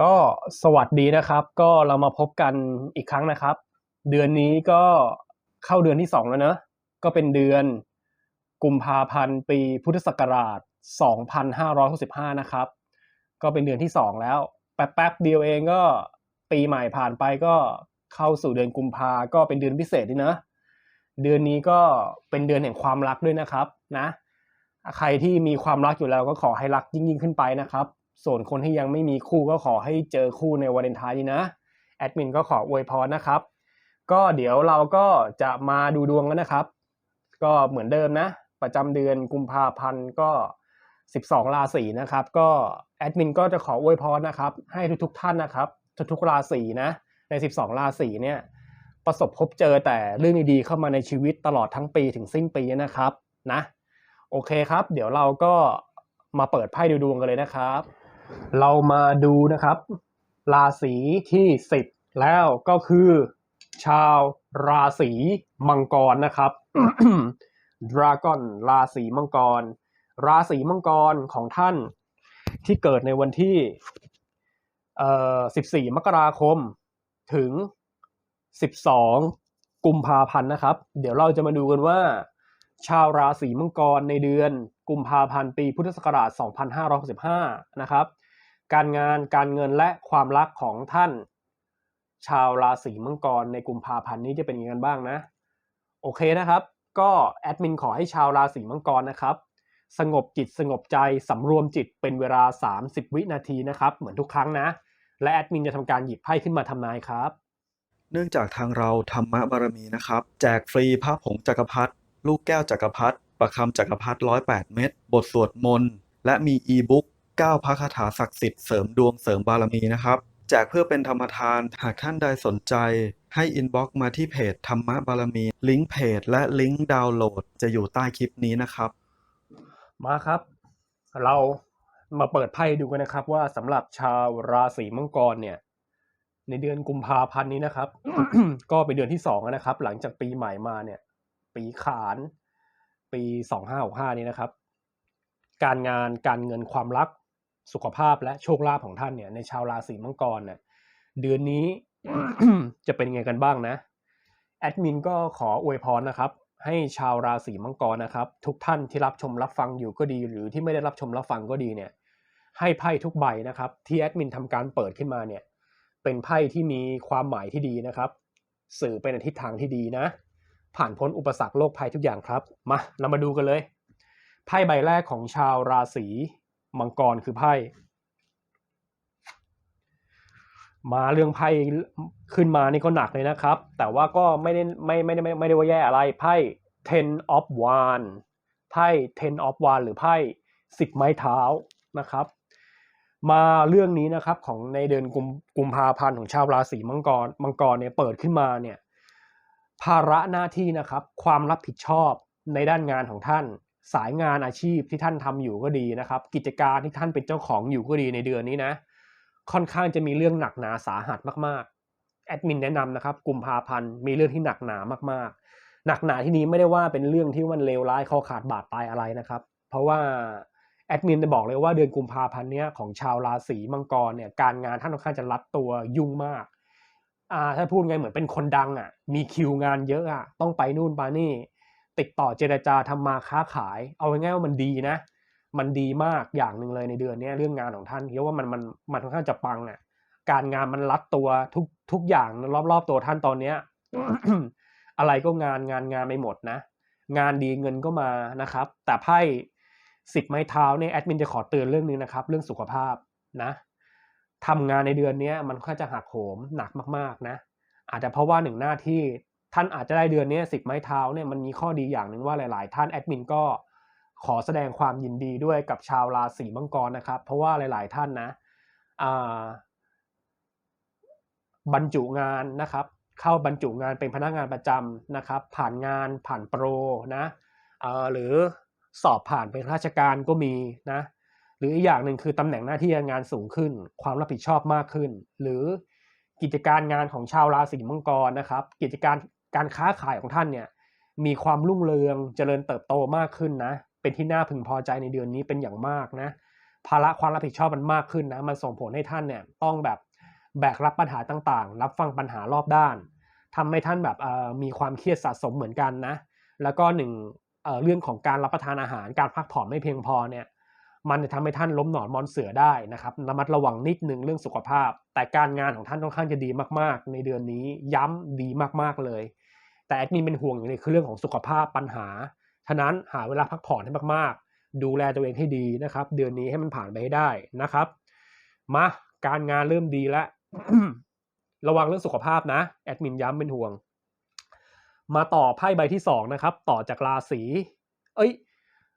ก็สวัสดีนะครับ ก็เรามาพบกันอีกครั้งนะครับ เดือนนี้ก็เข้าเดือนที่สองแล้วเนอะก็เป็นเดือนกุมภาพันธ์ปีพุทธศักราช 2565 นะครับ ก็เป็นเดือนที่สองแล้ว แป๊บๆเดียวเองก็ปีใหม่ผ่านไปก็เข้าสู่เดือนกุมภาก็เป็นเดือนพิเศษด้วยนะเดือนนี้ก็เป็นเดือนแห่งความรักด้วยนะครับนะ ใครที่มีความรักอยู่แล้วก็ขอให้รักยิ่งยิ่งขึ้นไปนะครับ ส่วนคนที่ยังไม่มีคู่ก็ขอให้เจอคู่ในวาเลนไทน์นี้นะแอดมินก็ขออวยพรนะครับ ก็เดี๋ยวเราก็จะมาดูดวงกันนะครับ ก็เหมือนเดิมนะ ประจำเดือนกุมภาพันธ์ก็ 12 ราศีนะครับ ก็แอดมินก็จะขออวยพรนะครับ ให้ทุกๆท่านนะครับ ทุกๆราศีนะ ใน 12 ราศีเนี่ยประสบพบเจอแต่เรื่องดีๆเข้ามาในชีวิตตลอดทั้งปีถึงสิ้นปีนะครับนะ โอเคครับ เดี๋ยวเราก็มาเปิดไพ่ดูดวงกันเลยนะครับ เรามาดูนะครับ ราศีที่ 10 แล้วก็คือ ชาวราศีมังกรนะครับดราก้อนราศีมังกร ราศีมังกรของท่านที่เกิดในวันที่เอ่อ14 มกราคมถึง 12 กุมภาพันธ์นะครับ เดี๋ยวเราจะมาดูกันว่า ชาวราศีมังกรในเดือนกุมภาพันธ์ปีพุทธศักราช 2565 นะครับ การงานการเงินและความรักของท่าน ชาวราศีมังกรในกุมภาพันธ์นี้จะเป็นยังไงกันบ้างนะ โอเคนะครับ ก็แอดมินขอให้ชาวราศีมังกรนะครับ สงบจิตสงบใจสำรวมจิตเป็นเวลา 30 วินาทีนะครับเหมือนทุกครั้งนะ และแอดมินจะทำการหยิบไพ่ขึ้นมาทำนายครับเนื่องจากทางเราธรรมบารมีนะครับ แจกฟรีพระผงจักรพรรดิลูกแก้วจักรพรรดิประคำจักรพรรดิ108 เม็ดบทสวดมนต์ และมีอีบุ๊ก 9 พระคาถาศักดิ์สิทธิ์เสริมดวงเสริมบารมีนะครับ แจกเพื่อเป็นธรรมทาน หากท่านใดสนใจ ให้อินบ็อกซ์มาที่เพจธรรมบารมี ลิงก์เพจและลิงก์ดาวน์โหลดจะอยู่ใต้คลิปนี้นะครับ มาครับ เรามาเปิดไพ่ดูกันนะครับ ว่าสำหรับชาวราศีมังกรเนี่ย ในเดือนกุมภาพันธ์นี้นะครับ ก็เป็นเดือนที่สองนะครับ หลังจากปีใหม่มาเนี่ย ปีขาน ปีสองห้าหกห้านี้นะครับ การงานการเงินความรัก สุขภาพและโชคลาภของท่านเนี่ยในชาวราศีมังกรเนี่ยเดือนนี้จะเป็นยังไงกันบ้างนะแอดมินก็ขออวยพรนะครับ ให้ชาวราศีมังกรนะครับ ทุกท่านที่รับชมรับฟังอยู่ก็ดี หรือที่ไม่ได้รับชมรับฟังก็ดีเนี่ย ให้ไพ่ทุกใบนะครับ ที่แอดมินทำการเปิดขึ้นมาเนี่ย เป็นไพ่ที่มีความหมายที่ดีนะครับ สื่อไปในทิศทางที่ดีนะ ผ่านพ้นอุปสรรคโลกภัยทุกอย่างครับมาเรามาดูกันเลยไพ่ใบแรกของชาวราศี มังกรคือไพ่มาเรื่องไพ่ขึ้นมานี่ก็หนักเลยนะครับ แต่ว่าก็ไม่ได้ไม่ไม่ได้ไม่ไม่ได้ว่าแย่อะไรไพ่ ten of wand ไพ่ ten of wand หรือไพ่สิบไม้เท้านะครับ มาเรื่องนี้นะครับของในเดือนกุมกุมภาพันธ์ของชาวราศีมังกรมังกรเนี่ยเปิดขึ้นมาเนี่ยภาระหน้าที่นะครับ ความรับผิดชอบในด้านงานของท่าน สายงานอาชีพที่ท่านทำอยู่ก็ดีนะครับ กิจการที่ท่านเป็นเจ้าของอยู่ก็ดีในเดือนนี้นะ ค่อนข้างจะมีเรื่องหนักหนาสาหัสมากๆแอดมินแนะนำนะครับกุมภาพันธ์มีเรื่องที่หนักหนามากๆ หนักหนาที่นี้ไม่ได้ว่าเป็นเรื่องที่มันเลวร้ายคอขาดบาดตายอะไรนะครับ เพราะว่าแอดมินจะบอกเลยว่าเดือนกุมภาพันธ์เนี้ยของชาวราศีมังกรเนี่ยการงานท่านค่อนข้างจะรัดตัวยุ่งมากอ่าถ้าพูดไงเหมือนเป็นคนดังอะมีคิวงานเยอะอะต้องไปนู่นไปนี่ ติดต่อเจรจาทำมาค้าขาย เอาง่ายๆว่ามันดีนะ มันดีมากอย่างหนึ่งเลยในเดือนนี้เรื่องงานของท่านเรียกว่ามันมันมันค่อนข้างจะปังอะ การงานมันรัดตัวทุกทุกอย่างรอบๆตัวท่านตอนเนี้ยอะไรก็งานงานงานไปหมดนะ งานดีเงินก็มานะครับ แต่ไพ่สิบไม้เท้าเนี่ยแอดมินจะขอเตือนเรื่องนึงนะครับ เรื่องสุขภาพนะทำงานในเดือนเนี้ยมันค่อนข้างจะหักโหมหนักมากๆนะ อาจจะเพราะว่าหนึ่งหน้าที่ ท่านอาจจะได้เดือนนี้สิบไม้เท้าเนี่ยมันมีข้อดีอย่างหนึ่งว่าหลาย ๆ ท่านแอดมินก็ขอแสดงความยินดีด้วยกับชาวราศีมังกรนะครับ เพราะว่าหลาย ๆ ท่านนะบรรจุงานนะครับ เข้าบรรจุงานเป็นพนักงานประจำนะครับ ผ่านงานผ่านโปรนะหรือสอบผ่านเป็นราชการก็มีนะหรืออีกอย่างหนึ่งคือตำแหน่งหน้าที่งานสูงขึ้น ความรับผิดชอบมากขึ้น หรือกิจการงานของชาวราศีมังกรนะครับ กิจการ การค้าขายของท่านเนี่ยมีความรุ่งเรืองเจริญเติบโตมากขึ้นนะ เป็นที่น่าพึงพอใจในเดือนนี้เป็นอย่างมากนะ ภาระความรับผิดชอบมันมากขึ้นนะ มันส่งผลให้ท่านเนี่ยต้องแบบแบกรับปัญหาต่างๆ รับฟังปัญหารอบด้านทำให้ท่านแบบมีความเครียดสะสมเหมือนกันนะ แล้วก็หนึ่งเเรื่องของการรับประทานอาหาร การพักผ่อนไม่เพียงพอเนี่ย มันจะทำให้ท่านล้มหนอนมอนเสือได้นะครับ ระมัดระวังนิดนึงเรื่องสุขภาพ แต่การงานของท่านค่อนข้างจะดีมากๆ ในเดือนนี้ย้ำดีมากๆเลย แต่แอดมินเป็นห่วงอย่างนึงคือเรื่องของสุขภาพปัญหา ฉะนั้นหาเวลาพักผ่อนให้มากๆ ดูแลตัวเองให้ดีนะครับ เดือนนี้ให้มันผ่านไปให้ได้นะครับ มาการงานเริ่มดีแล้ว ระวังเรื่องสุขภาพนะแอดมินย้ำเป็นห่วง มาต่อไพ่ใบที่สองนะครับ ต่อจากราศีเอ้ย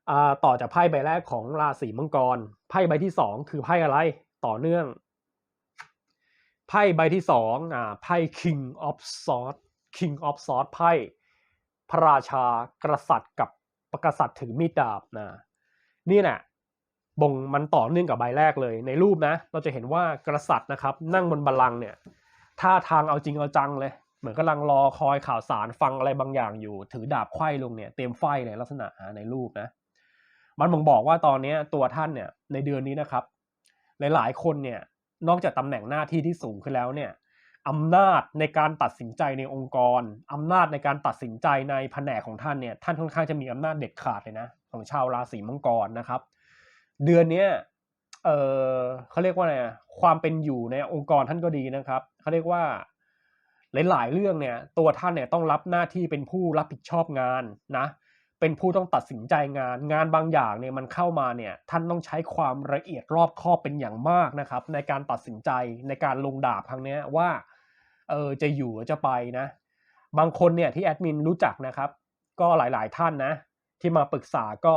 อต่อจากไพ่ใบแรกของราศีมังกร ไพ่ใบที่สองคือไพ่อะไรต่อเนื่อง ไพ่ใบที่สองอ่าไพ่ King of Swords King of Swords ไพ่พระราชากษัตริย์กับกษัตริย์ถือมีดดาบนะนี่แหละบ่งมันต่อเนื่องกับใบแรกเลย ในรูปนะ เราจะเห็นว่ากษัตริย์นะครับ นั่งบนบัลลังก์เนี่ยท่าทางเอาจริงเอาจังเลย เหมือนกำลังรอคอยข่าวสารฟังอะไรบางอย่างอยู่ ถือดาบไขว้ลงเนี่ยเตรียมไฟเลยลักษณะในรูปนะ มันบ่งบอกว่าตอนเนี้ตัวท่านเนี่ยในเดือนนี้นะครับ หลายๆ คนเนี่ยนอกจากตำแหน่งหน้าที่ที่สูงขึ้นแล้วเนี่ย อำนาจในการตัดสินใจในองค์กรอำนาจในการตัดสินใจในแผนกของท่านเนี่ยท่านค่อนข้างจะมีอำนาจเด็ดขาดเลยนะของชาวราศีมังกรนะครับ เดือนเนี้ยเออเขาเรียกว่าไงความเป็นอยู่ในองค์กรท่านก็ดีนะครับเขาเรียกว่าหลายๆเรื่องเนี่ยตัวท่านเนี่ยต้องรับหน้าที่เป็นผู้รับผิดชอบงานนะเป็นผู้ต้องตัดสินใจงาน งานบางอย่างเนี่ยมันเข้ามาเนี่ยท่านต้องใช้ความละเอียดรอบคอบเป็นอย่างมากนะครับ ในการตัดสินใจในการลงดาบครั้งนี้ว่า เออจะอยู่จะไปนะ บางคนเนี่ยที่แอดมินรู้จักนะครับ ก็หลายๆท่านนะ ที่มาปรึกษาก็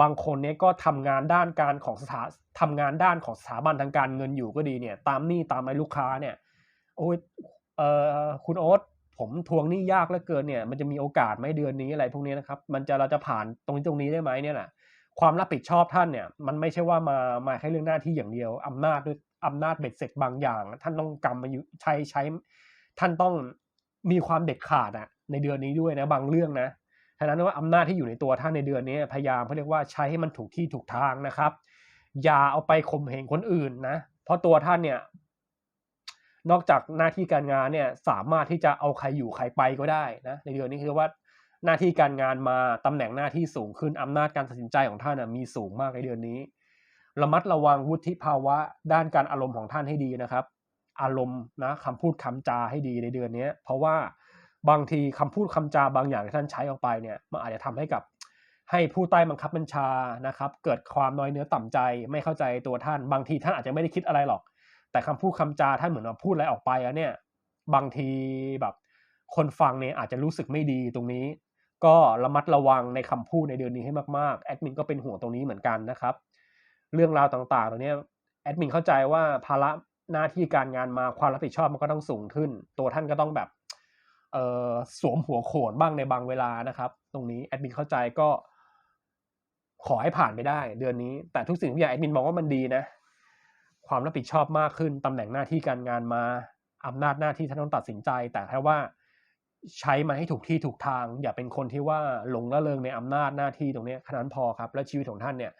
บางคนเนี่ยก็ทำงานด้านการของสถาทำงานด้านของสถาบันทางการเงินอยู่ก็ดีเนี่ย ตามหนี้ตามไอ้ลูกค้าเนี่ย โอ้ยเออคุณโอ๊ตผมทวงหนี้ยากเหลือเกินเนี่ย มันจะมีโอกาสไหมเดือนนี้อะไรพวกนี้นะครับ มันจะเราจะผ่านตรงนี้ตรงนี้ได้ไหมเนี่ยแหละความรับผิดชอบท่านเนี่ย มันไม่ใช่ว่ามามาแค่เรื่องหน้าที่อย่างเดียวอำนาจด้วย อำนาจเบ็ดเสร็จบางอย่าง ท่านต้องกำมาอยู่ใช้ใช้ ท่านต้องมีความเด็ดขาดอะในเดือนนี้ด้วยนะบางเรื่องนะฉะนั้นว่าอำนาจที่อยู่ในตัวท่านในเดือนนี้พยายามเขาเรียกว่าใช้ให้มันถูกที่ถูกทางนะครับ อย่าเอาไปข่มเหงคนอื่นนะ เพราะตัวท่านเนี่ย นอกจากหน้าที่การงานเนี่ยสามารถที่จะเอาใครอยู่ใครไปก็ได้นะในเดือนนี้คือว่าหน้าที่การงานมาตำแหน่งหน้าที่สูงขึ้นอำนาจการตัดสินใจของท่านนะมีสูงมากในเดือนนี้ ระมัดระวังวุฒิภาวะด้านการอารมณ์ของท่านให้ดีนะครับ อารมณ์นะคำพูดคำจาให้ดีในเดือนนี้เพราะว่าบางทีคำพูดคำจาบางอย่างที่ท่านใช้ออกไปเนี่ยมันอาจจะทำให้กับให้ผู้ใต้บังคับบัญชานะครับ เกิดความน้อยเนื้อต่ำใจไม่เข้าใจตัวท่าน บางทีท่านอาจจะไม่ได้คิดอะไรหรอก แต่คำพูดคำจาท่านเหมือนว่าพูดอะไรออกไปแล้วเนี่ย บางทีแบบคนฟังเนี่ยอาจจะรู้สึกไม่ดีตรงนี้ ก็ระมัดระวังในคำพูดในเดือนนี้ให้มากๆแอดมินก็เป็นห่วงตรงนี้เหมือนกันนะครับ เรื่องราวต่างๆ ตรงนี้แอดมินเข้าใจว่าภาระหน้าที่การงานมาความรับผิดชอบมันก็ต้องสูงขึ้น ตัวท่านก็ต้องแบบเออสวมหัวโขนบ้างในบางเวลานะครับ ตรงนี้แอดมินเข้าใจก็ขอให้ผ่านไปได้ เดือนนี้ แต่ทุกสิ่งทุกอย่างแอดมินมองว่ามันดีนะ ความรับผิดชอบมากขึ้นตำแหน่งหน้าที่การงานมาอำนาจหน้าที่ท่านต้องตัดสินใจ แต่แค่ว่าใช้มาให้ถูกที่ถูกทาง อย่าเป็นคนที่ว่าหลงละเลงในอำนาจหน้าที่ตรงนี้ขนาดนั้นพอครับ และชีวิตของท่านเนี่ย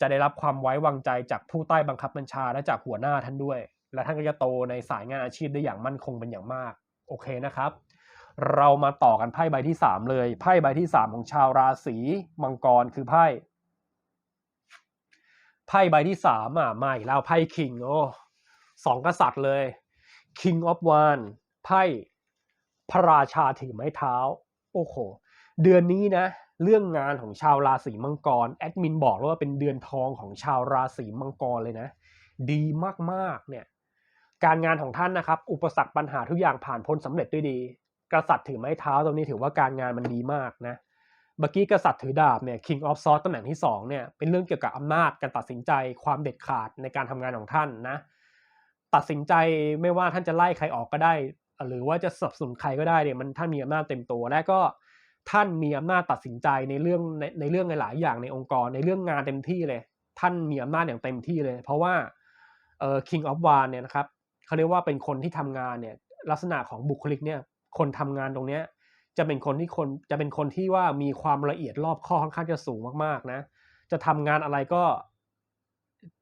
จะได้รับความไว้วางใจจากผู้ใต้บังคับบัญชาและจากหัวหน้าท่านด้วย และท่านก็จะโตในสายงานอาชีพได้อย่างมั่นคงเป็นอย่างมาก โอเคนะครับ เรามาต่อกันไพ่ใบที่สามเลย ไพ่ใบที่สามของชาวราศีมังกรคือไพ่ไพ่ใบที่สามอะมาอีกแล้วไพ่คิงโอ้สองกษัตริย์เลย King of One ไพ่พระราชาถือไม้เท้า โอ้โห เดือนนี้นะ เรื่องงานของชาวราศีมังกรแอดมินบอกเลยว่าเป็นเดือนทองของชาวราศีมังกรเลยนะ ดีมากๆเนี่ยการงานของท่านนะครับ อุปสรรคปัญหาทุกอย่างผ่านพ้นสำเร็จด้วยดี กษัตริย์ถือไม้เท้าตรงนี้ถือว่าการงานมันดีมากนะเมื่อกี้กษัตริย์ถือดาบเนี่ย King of Swords ตำแหน่งที่สองเนี่ยเป็นเรื่องเกี่ยวกับอำนาจการตัดสินใจความเด็ดขาดในการทำงานของท่านนะ ตัดสินใจไม่ว่าท่านจะไล่ใครออกก็ได้ หรือว่าจะสนับสนุนใครก็ได้เนี่ยมันท่านมีอำนาจเต็มตัวและก็ ท่านมีอำนาจตัดสินใจในเรื่องในในเรื่องในหลายอย่างในองค์กรในเรื่องงานเต็มที่เลย ท่านมีอำนาจอย่างเต็มที่เลย เพราะว่าเอ่อ King of w a n เนี่ยนะครับเขาเรียกว่าเป็นคนที่ทำงานเนี่ยลักษณะของบุคลิกเนี่ยคนทำงานตรงเนี้ยจะเป็นคนที่คนจะเป็นคนที่ว่ามีความละเอียดรอบคอค่อนข้างจะสูงมากๆนะ จะทำงานอะไรก็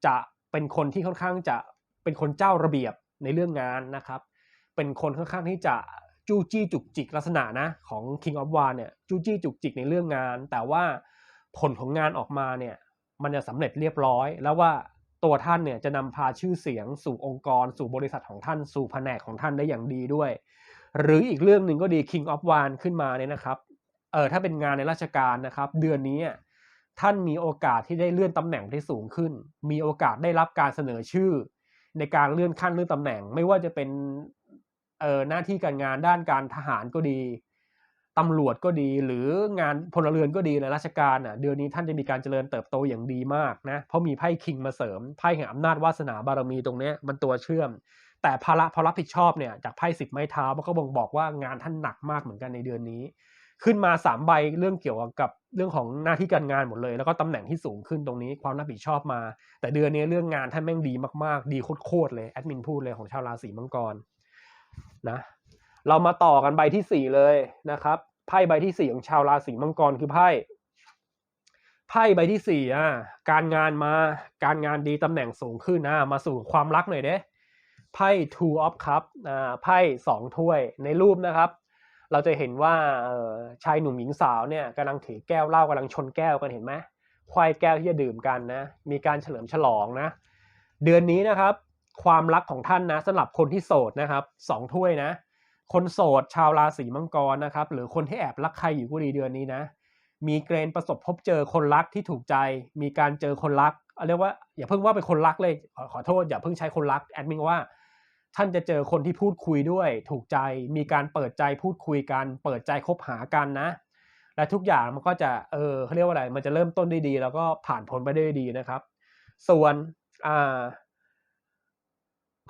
จะเป็นคนที่ค่อนข้างจะเป็นคนเจ้าระเบียบในเรื่องงานนะครับ เป็นคนค่อนข้างที่จะ จู้จี้จุกจิกลักษณะนะของ King of War เนี่ยจู้จี้จุกจิกในเรื่องงาน แต่ว่าผลของงานออกมาเนี่ยมันจะสำเร็จเรียบร้อย แล้วว่าตัวท่านเนี่ยจะนำพาชื่อเสียงสู่องค์กร สู่บริษัทของท่านสู่แผนกของท่านได้อย่างดีด้วย หรืออีกเรื่องหนึ่งก็ดี King of War ขึ้นมาเนี่ยนะครับเออถ้าเป็นงานในราชการนะครับเดือนนี้ท่านมีโอกาสที่ได้เลื่อนตำแหน่งที่สูงขึ้น มีโอกาสได้รับการเสนอชื่อ ในการเลื่อนขั้นเลื่อนตำแหน่ง ไม่ว่าจะเป็น เออหน้าที่การงานด้านการทหารก็ดีตำรวจก็ดีหรืองานพลเรือนก็ดีในราชการอะเดือนนี้ท่านจะมีการเจริญเติบโตอย่างดีมากนะเพราะมีไพ่คิงมาเสริมไพ่แห่งอำนาจวาสนาบารมีตรงนี้มันตัวเชื่อม แต่ภาระพอรับผิดชอบเนี่ยจากไพ่สิบไม้เท้ามันก็บ่งบอกว่างานท่านหนักมากเหมือนกันในเดือนนี้ ขึ้นมาสามใบเรื่องเกี่ยวกับเรื่องของหน้าที่การงานหมดเลย แล้วก็ตำแหน่งที่สูงขึ้นตรงนี้ความรับผิดชอบมา แต่เดือนนี้เรื่องงานท่านแม่งดีมากๆ ดีโคตรๆเลยแอดมินพูดเลยของชาวราศีมังกร นะเรามาต่อกันใบที่สี่เลยนะครับไพ่ใบที่สี่ของชาวราศีมังกรคือไพ่ไพ่ใบที่สี่อะการงานมาการงานดีตำแหน่งสูงขึ้นนะมาสู่ความรักหน่อยเด้ไพ่ two of cup อ่าไพ่สองถ้วยในรูปนะครับ เราจะเห็นว่าชายหนุ่มหญิงสาวเนี่ยกำลังถือแก้วเหล้ากำลังชนแก้วกันเห็นไหมควายแก้วที่จะดื่มกันนะมีการเฉลิมฉลองนะ เดือนนี้นะครับ ความรักของท่านนะสำหรับคนที่โสดนะครับสองถ้วยนะ คนโสดชาวราศีมังกรนะครับ หรือคนที่แอบรักใครอยู่ก็ดีเดือนนี้นะ มีเกณฑ์ประสบพบเจอคนรักที่ถูกใจ มีการเจอคนรักเอาเรียกว่าอย่าเพิ่งว่าเป็นคนรักเลยขอขอโทษอย่าเพิ่งใช้คนรักแอดมินว่าท่านจะเจอคนที่พูดคุยด้วย ถูกใจมีการเปิดใจพูดคุยกัน เปิดใจคบหากันนะ และทุกอย่างมันก็จะเออเขาเรียกว่าอะไร มันจะเริ่มต้นได้ดี แล้วก็ผ่านพ้นไปได้ดีนะครับ ส่วนอ่า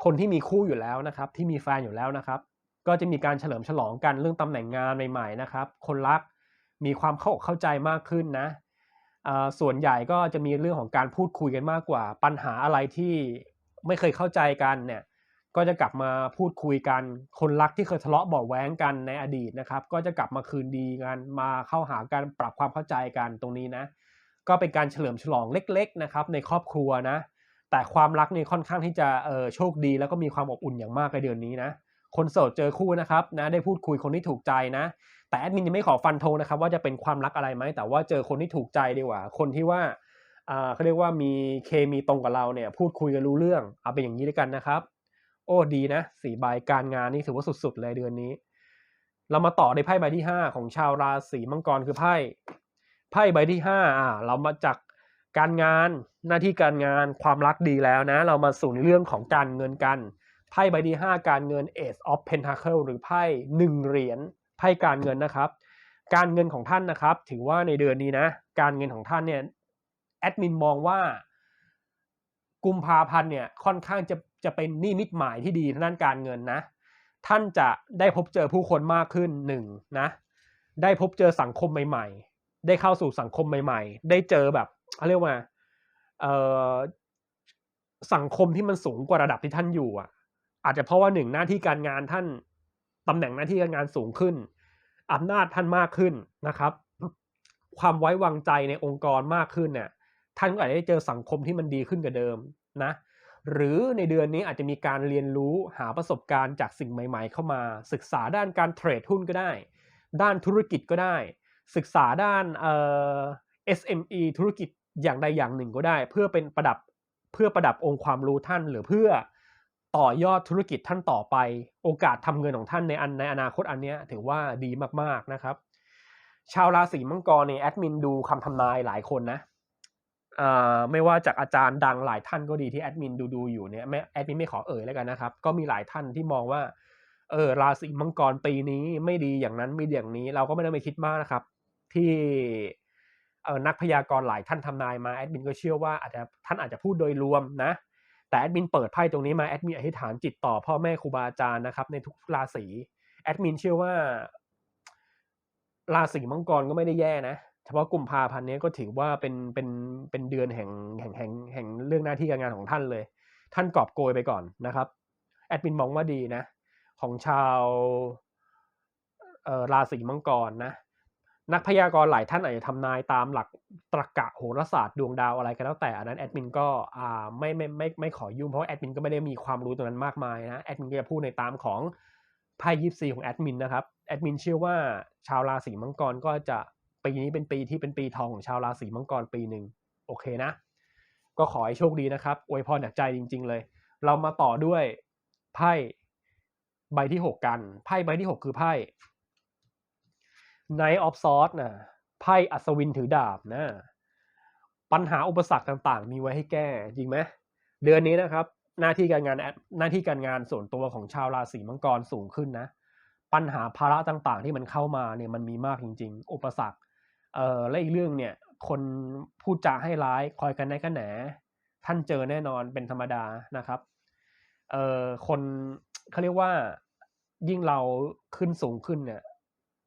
คนที่มีคู่อยู่แล้วนะครับ ที่มีแฟนอยู่แล้วนะครับ ก็จะมีการเฉลิมฉลองกันเรื่องตำแหน่งงานใหม่ๆนะครับ คนรักมีความเข้าอกเข้าใจมากขึ้นนะส่วนใหญ่ก็จะมีเรื่องของการพูดคุยกันมากกว่า ปัญหาอะไรที่ไม่เคยเข้าใจกันเนี่ยก็จะกลับมาพูดคุยกัน คนรักที่เคยทะเลาะเบาะแว้งกันในอดีตนะครับ ก็จะกลับมาคืนดีกัน มาเข้าหากันปรับความเข้าใจกันตรงนี้นะ ก็เป็นการเฉลิมฉลองเล็ก ๆนะครับ ในครอบครัวนะ แต่ความรักนี่ค่อนข้างที่จะเออโชคดีแล้วก็มีความอบอุ่นอย่างมากในเดือนนี้นะ คนโสดเจอคู่นะครับนะได้พูดคุยคนที่ถูกใจนะ แต่แอดมินยังไม่ขอฟันธงนะครับ ว่าจะเป็นความรักอะไรไหมแต่ว่าเจอคนที่ถูกใจดีกว่า คนที่ว่าอ่าเขาเรียกว่ามีเคมีตรงกับเราเนี่ยพูดคุยกันรู้เรื่องเอาเป็นอย่างนี้ด้วยกันนะครับ โอ้ดีนะสี่ใบการงานนี่ถือว่าสุดๆเลยเดือนนี้ เรามาต่อในไพ่ใบที่ห้าของชาวราศีมังกรคือไพ่ไพ่ใบที่ห้าอ่าเรามาจาก การงานหน้าที่การงานความรักดีแล้วนะ เรามาสู่ในเรื่องของการเงินกันไพ่ใบที่ห้าการเงิน Ace of Pentacle หรือไพ่หนึ่งเหรียญไพ่การเงินนะครับ การเงินของท่านนะครับ ถือว่าในเดือนนี้นะ การเงินของท่านเนี่ยแอดมินมองว่ากุมภาพันธ์เนี่ยค่อนข้างจะจะเป็นนิมิตหมายที่ดีทางด้านการเงินนะ ท่านจะได้พบเจอผู้คนมากขึ้นหนึ่งนะ ได้พบเจอสังคมใหม่ ๆ ได้เข้าสู่สังคมใหม่ ๆ ได้เจอแบบ เขาเรียกว่าเออสังคมที่มันสูงกว่าระดับที่ท่านอยู่อะ อาจจะเพราะว่าหนึ่งหน้าที่การงานท่านตำแหน่งหน้าที่การงานสูงขึ้นอำนาจท่านมากขึ้นนะครับ ความไว้วางใจในองค์กรมากขึ้นเนี่ยท่านก็อาจจะได้เจอสังคมที่มันดีขึ้นกว่าเดิมนะ หรือในเดือนนี้อาจจะมีการเรียนรู้หาประสบการณ์จากสิ่งใหม่ ๆ เข้ามาศึกษาด้านการเทรดหุ้นก็ได้ ด้านธุรกิจก็ได้ ศึกษาด้านเอ่อ SME ธุรกิจ อย่างใดอย่างหนึ่งก็ได้ เพื่อเป็นประดับเพื่อประดับองค์ความรู้ท่าน หรือเพื่อต่อยอดธุรกิจท่านต่อไป โอกาสทำเงินของท่านในอันในอนาคตอันนี้ถือว่าดีมากๆนะครับ ชาวราศีมังกรเนี่ยแอดมินดูคำทำนายหลายคนนะไม่ว่าจากอาจารย์ดังหลายท่านก็ดีที่แอดมินดูดูอยู่เนี่ยไม่แอดมินไม่ขอเอ่ยแล้วกันนะครับ ก็มีหลายท่านที่มองว่าเออราศีมังกรปีนี้ไม่ดีอย่างนั้นไม่ดีอย่างนี้ เราก็ไม่ต้องไปคิดมากนะครับ ที่ นักพยากรณ์หลายท่านทำนายมาแอดมินก็เชื่อว่าอาจจะท่านอาจจะพูดโดยรวมนะ แต่แอดมินเปิดไพ่ตรงนี้มาแอดมินอธิษฐานจิตต่อพ่อแม่ครูบาอาจารย์นะครับในทุกราศีแอดมินเชื่อว่า ราศีมังกรก็ไม่ได้แย่นะเฉพาะกุมภาพันธ์นี้ก็ถือว่าเป็นเป็นเป็นเดือนแห่งแห่งแห่งแห่งเรื่องหน้าที่การงานของท่านเลย ท่านกอบโกยไปก่อนนะครับแอดมินมองว่าดีนะ ของชาวเอ่อราศีมังกรนะ นักพยากรณ์หลายท่านอาจจะทำนายตามหลักตรรกะโหราศาสตร์ดวงดาวอะไรก็แล้วแต่อันนั้นแอดมินก็อ่าไม่ไม่ไม่ไม่ขอยุ่งเพราะแอดมินก็ไม่ได้มีความรู้ตรงนั้นมากมายนะแอดมินก็จะพูดในตามของไพ่ยิปซีของแอดมินนะครับแอดมินเชื่อว่าชาวราศีมังกรก็จะปีนี้เป็นปีที่เป็นปีทองของชาวราศีมังกรปีหนึ่งโอเคนะ ก็ขอให้โชคดีนะครับอวยพรจากใจจริง ๆ เลย เรามาต่อด้วยไพ่ใบที่หกกันไพ่ใบที่หกคือไพ่ Knight of Swords นะไพ่อัศวินถือดาบนะ ปัญหาอุปสรรคต่างๆ มีไว้ให้แก้ จริงไหมเดือนนี้นะครับ หน้าที่การงานหน้าที่การงานส่วนตัวของชาวราศีมังกรสูงขึ้นนะ ปัญหาภาระต่างๆ ที่มันเข้ามาเนี่ยมันมีมากจริง ๆ อุปสรรคเอ่อและอีกเรื่องเนี่ย คนพูดจาให้ร้ายคอยกันได้กันแหนท่านเจอแน่นอนเป็นธรรมดานะครับเอ่อคนเขาเรียกว่ายิ่งเราขึ้นสูงขึ้นเนี่ย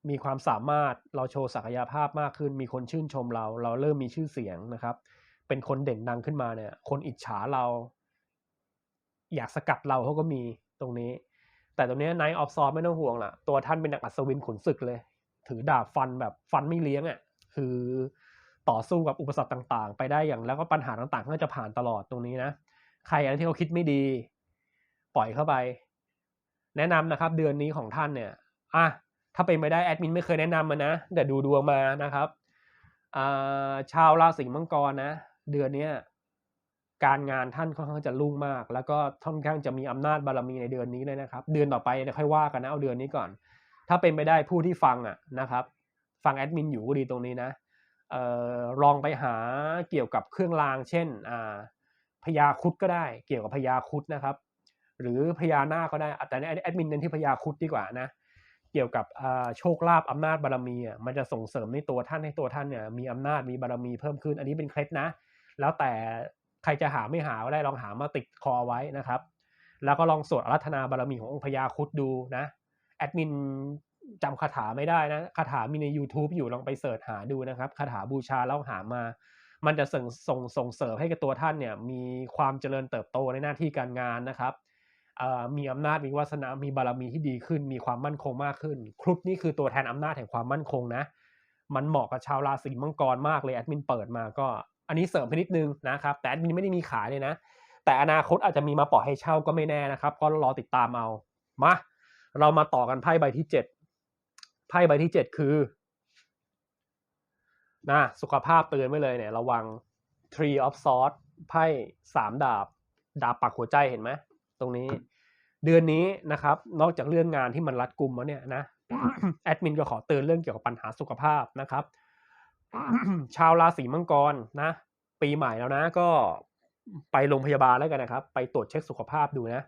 มีความสามารถเราโชว์ศักยภาพมากขึ้น มีคนชื่นชมเรา เราเริ่มมีชื่อเสียงนะครับ เป็นคนเด่นดังขึ้นมาเนี่ย คนอิจฉาเรา อยากสกัดเราเขาก็มีตรงนี้ แต่ตรงนี้ Night of Swords ไม่ต้องห่วงล่ะ ตัวท่านเป็นนักอัศวินขุนศึกเลย ถือดาบฟันแบบฟันไม่เลี้ยงอะ คือต่อสู้กับอุปสรรคต่างๆ ไปได้อย่างแล้วก็ปัญหาต่างๆ ก็จะผ่านตลอดตรงนี้นะ ใครอะไรที่เขาคิดไม่ดี ปล่อยเข้าไป แนะนำนะครับ เดือนนี้ของท่านเนี่ย อะ ถ้าเป็นไม่ได้แอดมินไม่เคยแนะนำมานะแต่ดูดวงมานะครับชาวราศีมังกรนะ เดือนนี้การงานท่านค่อนข้างจะรุ่งมาก แล้วก็ค่อนข้างจะมีอำนาจบารมีในเดือนนี้เลยนะครับ เดือนต่อไปเดี๋ยวค่อยว่ากันนะเอาเดือนนี้ก่อน ถ้าเป็นไปได้ผู้ที่ฟังอะนะครับ ฟังแอดมินอยู่ก็ดีตรงนี้นะออลองไปหาเกี่ยวกับเครื่องราง เช่นพญาคุดก็ได้ เกี่ยวกับพญาคุดนะครับ หรือพญานาคก็ได้แต่แอดมินเน้นที่พญาคุดดีกว่านะ เกี่ยวกับโชคลาภอำนาจบารมีอะมันจะส่งเสริมในตัวท่านให้ตัวท่านเนี่ยมีอำนาจมีบารมีเพิ่มขึ้น อันนี้เป็นเคล็ดนะ แล้วแต่ใครจะหาไม่หาก็ได้ลองหามาติดคอไว้นะครับ แล้วก็ลองสวดอารัธนาบารมีขององค์พญาคุดดูนะแอดมินจำคาถาไม่ได้นะคาถามีใน YouTube อยู่ลองไปเสิร์ชหาดูนะครับคาถาบูชาแล้วหามา มันจะส่งส่งส่งเสริมให้กับตัวท่านเนี่ยมีความเจริญเติบโตในหน้าที่การงานนะครับ มีอำนาจมีวาสนา มีบารมีที่ดีขึ้น มีความมั่นคงมากขึ้น ครุฑนี่คือตัวแทนอำนาจแห่งความมั่นคงนะ มันเหมาะกับชาวราศีมังกรมากเลยแอดมินเปิดมาก็ อันนี้เสริมไปนิดนึงนะครับ แต่แอดมินไม่ได้มีขายเลยนะ แต่อนาคตอาจจะมีมาปล่อยให้เช่าก็ไม่แน่นะครับ ก็รอติดตามเอา มา เรามาต่อกันไพ่ใบที่เจ็ดไพ่ใบที่เจ็ดคือนะสุขภาพเตือนไว้เลยเนี่ย ระวัง Tree of Swords ไพ่สามดาบ ดาบปักหัวใจเห็นไหม ตรงนี้ เดือนนี้นะครับ นอกจากเรื่องงานที่มันรัดกุมแล้วเนี่ยนะแอดมินก็ขอเตือนเรื่องเกี่ยวกับปัญหาสุขภาพนะครับ ชาวราศีมังกรนะ ปีใหม่แล้วนะก็ไปโรงพยาบาลแล้วกันนะครับ ไปตรวจเช็คสุขภาพดูนะ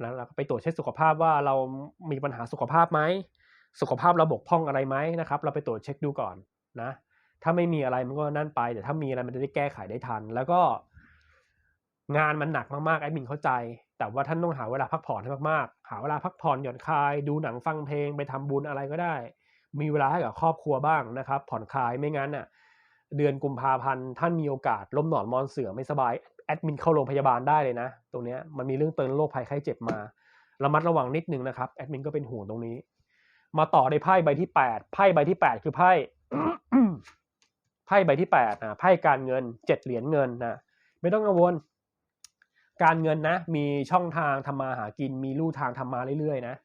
แล้วไปตรวจเช็คสุขภาพว่าเรามีปัญหาสุขภาพไหมสุขภาพเราบกพร่องอะไรไหมนะครับ เราไปตรวจเช็คดูก่อนนะ ถ้าไม่มีอะไรมันก็นั่นไป แต่ถ้ามีอะไรมันจะได้แก้ไขได้ทัน แล้วก็งานมันหนักมากๆแอดมินเข้าใจ แต่ว่าท่านต้องหาเวลาพักผ่อนให้มากๆ หาเวลาพักผ่อนหย่อนคลาย ดูหนังฟังเพลงไปทำบุญอะไรก็ได้ มีเวลาให้กับครอบครัวบ้างนะครับ ผ่อนคลายไม่งั้นอะเดือนกุมภาพันธ์ท่านมีโอกาสล้มหนอนมอนเสือไม่สบายแอดมินเข้าโรงพยาบาลได้เลยนะ ตรงเนี้ยมันมีเรื่องเตือนโรคภัยไข้เจ็บมาระมัดระวังนิดนึงนะครับแอดมินก็เป็นห่วงตรงนี้ มาต่อในไพ่ใบที่แปดไพ่ใบที่แปดคือไพ่ไพ่ใบที่แปดนะไพ่การเงินเจ็ดเหรียญเงินนะไม่ต้องกังวล การเงินนะ มีช่องทางทำมาหากิน มีลู่ทางทำมาเรื่อยๆนะ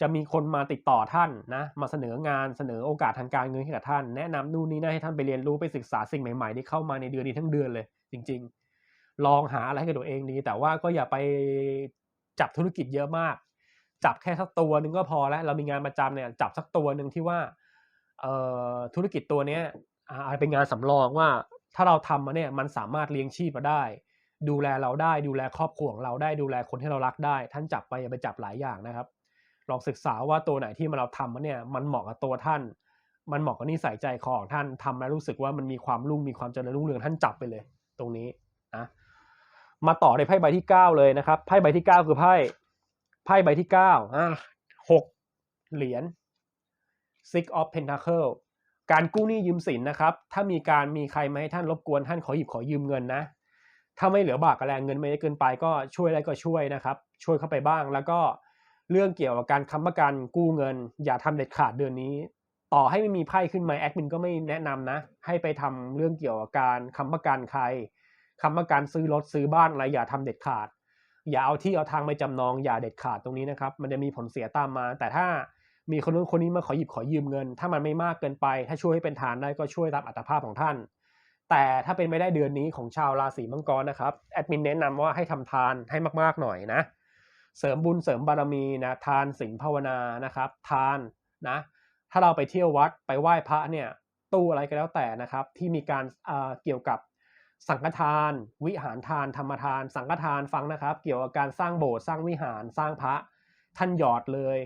จะมีคนมาติดต่อท่านนะ มาเสนองาน เสนอโอกาสทางการเงินให้กับท่าน แนะนำนู่นนี่นั่นให้ท่านไปเรียนรู้ไปศึกษาสิ่งใหม่ๆที่เข้ามาในเดือนนี้ทั้งเดือนเลย จริง ๆ ลองหาอะไรให้กับตัวเองดี แต่ว่าก็อย่าไปจับธุรกิจเยอะมาก จับแค่สักตัวหนึ่งก็พอแล้ว เรามีงานประจำเนี่ย จับสักตัวหนึ่งที่ว่าเออธุรกิจตัวเนี้ยอาจเป็นงานสำรองว่าถ้าเราทำมาเนี่ยมันสามารถเลี้ยงชีพมาได้ ดูแลเราได้ดูแลครอบครัวของเราได้ดูแลคนที่เรารักได้ ท่านจับไปอย่าไปจับหลายอย่างนะครับ ลองศึกษาว่าตัวไหนที่มันเราทำมาเนี่ยมันเหมาะกับตัวท่าน มันเหมาะกับนิสัยใจคอของท่านทำแล้วรู้สึกว่ามันมีความรุ่งมีความเจริญรุ่งเรืองท่านจับไปเลย ตรงนี้นะมาต่อในไพ่ใบที่เก้าเลยนะครับไพ่ใบที่เก้าคือไพ่ไพ่ใบที่เก้าอะหกเหรียญ six of pentacle การกู้หนี้ยืมสินนะครับ ถ้ามีการมีใครมาให้ท่านรบกวนท่านขอหยิบขอยืมเงินนะ ถ้าไม่เหลือบากกระแรงเงินไม่ได้เกินไปก็ช่วยอะไรก็ช่วยนะครับ ช่วยเข้าไปบ้างแล้วก็เรื่องเกี่ยวกับการค้ำประกันกู้เงิน อย่าทำเด็ดขาดเดือนนี้ ต่อให้ไม่มีไพ่ขึ้นมาแอดมินก็ไม่แนะนำนะ ให้ไปทำเรื่องเกี่ยวกับการค้ำประกันใครค้ำประกันซื้อรถซื้อบ้านอะไรอย่าทำเด็ดขาด อย่าเอาที่เอาทางไปจำนองอย่าเด็ดขาดตรงนี้นะครับ มันจะมีผลเสียตามมา แต่ถ้ามีคนนู้นคนนี้มาขอหยิบขอยืมเงิน ถ้ามันไม่มากเกินไป ถ้าช่วยให้เป็นทานได้ก็ช่วยตามอัตภาพของท่าน แต่ถ้าเป็นไม่ได้เดือนนี้ของชาวราศีมังกรนะครับแอดมินแนะนำว่าให้ทำทานให้มากๆหน่อยนะ เสริมบุญเสริมบารมีนะทานศีลภาวนานะครับ ทานนะถ้าเราไปเที่ยววัดไปไหว้พระเนี่ยตู้อะไรก็แล้วแต่นะครับ ที่มีการเอ่อเกี่ยวกับสังฆทาน วิหารทาน ธรรมทาน สังฆทานฟังนะครับ เกี่ยวกับการสร้างโบสถ์สร้างวิหารสร้างพระท่านหยอดเลย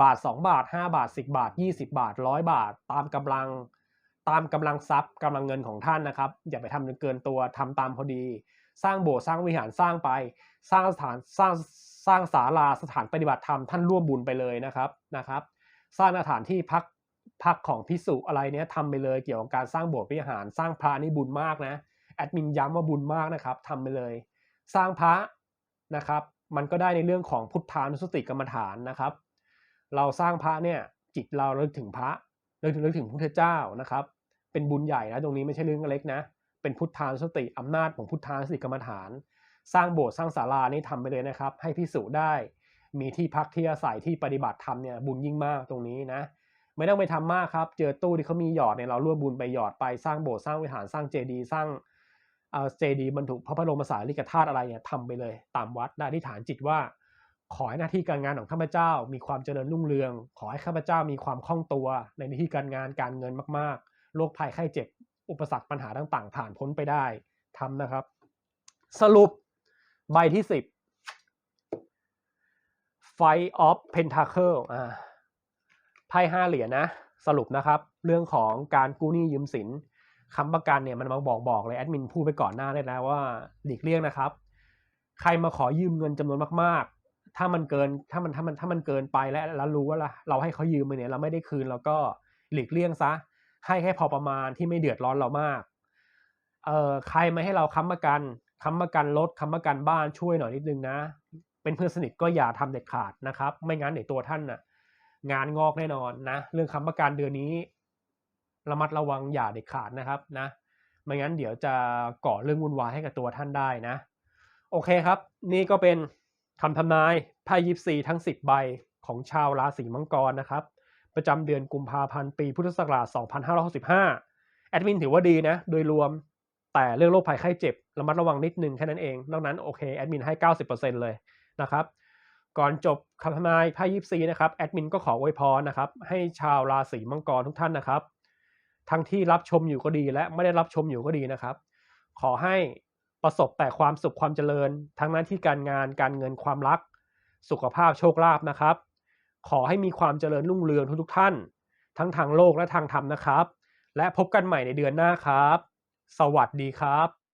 บาท 2 บาท 5 บาท 10 บาท 20 บาทร้อยบาท ตามกำลัง ตามกำลังทรัพย์กำลังเงินของท่านนะครับ อย่าไปทำจนเกินตัวทำตามพอดี สร้างโบสถ์สร้างวิหารสร้างไป สร้างสถานสร้างสร้างศาลาสถานปฏิบัติธรรมท่านร่วมบุญไปเลยนะครับนะครับ สร้างสถานที่พักพักของพิสุอะไรเนี้ยทำไปเลยเกี่ยวกับการสร้างโบสถ์วิหาร สร้างพระนี่บุญมากนะแอดมินย้ำว่าบุญมากนะครับทำไปเลย สร้างพระนะครับ มันก็ได้ในเรื่องของพุทธานุสติกรรมฐานนะครับ เราสร้างพระเนี่ยจิตเราเลิกถึงพระเลิกถึงเลิกถึงพระพุทธเจ้านะครับ เป็นบุญใหญ่นะตรงนี้ไม่ใช่เรื่องเล็กนะ เป็นพุทธานสติอำนาจของพุทธานสติกรรมฐาน สร้างโบสถ์สร้างศาลานี่ทำไปเลยนะครับ ให้พิสูจน์ได้ มีที่พักที่อาศัยที่ปฏิบัติธรรมเนี่ยบุญยิ่งมากตรงนี้นะไม่ต้องไปทำมากครับ เจอตู้ที่เขามีหยอดเนี่ยเราร่วมบุญไปหยอดไปสร้างโบสถ์สร้างวิหารสร้างเจดีย์สร้างเอ่อเจดีย์บรรทุกพระบรมสารีริกธาตุอะไรเนี่ยทำไปเลย ตามวัดและอธิษฐานจิตว่า ขอให้หน้าที่การงานของข้าพเจ้า มีความเจริญรุ่งเรือง ขอให้ข้าพเจ้ามีความคล่องตัวในหน้าที่การงานการเงินมาก โรคภัยไข้เจ็บ อุปสรรคปัญหาต่างๆ ผ่านพ้นไปได้ทำนะครับ สรุปใบที่สิบ Fight of Pentacle อ่าไพ่ห้าเหรียญนะ สรุปนะครับ เรื่องของการกู้หนี้ยืมสินคำประกันเนี่ยมันมาบอกบอกเลยแอดมินพูดไปก่อนหน้าเลยนะว่าหลีกเลี่ยงนะครับ ใครมาขอยืมเงินจำนวนมากๆ ถ้ามันเกินถ้ามันถ้ามันถ้ามันเกินไปแล้วแล้วรู้ว่าเราให้เขายืมไปเนี่ยเราไม่ได้คืนเราก็หลีกเลี่ยงซะ ให้แค่พอประมาณที่ไม่เดือดร้อนเรามาก เอ่อใครมาให้เราค้ำประกันค้ำประกันรถค้ำประกันบ้านช่วยหน่อยนิดนึงนะ เป็นเพื่อนสนิทก็อย่าทำเด็ดขาดนะครับ ไม่งั้นเดี๋ยวตัวท่านน่ะ งานงอกแน่นอนนะ เรื่องค้ำประกันเดือนนี้ ระมัดระวังอย่าเด็ดขาดนะครับนะไม่งั้นเดี๋ยวจะก่อเรื่องวุ่นวายให้กับตัวท่านได้นะ โอเคครับ นี่ก็เป็นคำทำนายไพ่ยิปซีทั้ง 10 ใบของชาวราศีมังกรนะครับ ประจำเดือนกุมภาพันธ์ปีพุทธศักราช 2565 แอดมินถือว่าดีนะ โดยรวมแต่เรื่องโรคภัยไข้เจ็บระมัดระวังนิดนึงแค่นั้นเอง นอกนั้นโอเคแอดมินให้ 90%เลยนะครับ ก่อนจบคำทำนายไพ่ยิปซีนะครับแอดมินก็ขออวยพรนะครับ ให้ชาวราศีมังกรทุกท่านนะครับ ทั้งที่รับชมอยู่ก็ดีและไม่ได้รับชมอยู่ก็ดีนะครับ ขอให้ประสบแต่ความสุขความเจริญ ทั้งหน้าที่การงานการเงินความรัก สุขภาพโชคลาภนะครับ ขอให้มีความเจริญรุ่งเรืองทุกๆท่าน ทั้งทางโลกและทางธรรมนะครับ และพบกันใหม่ในเดือนหน้าครับ สวัสดีครับ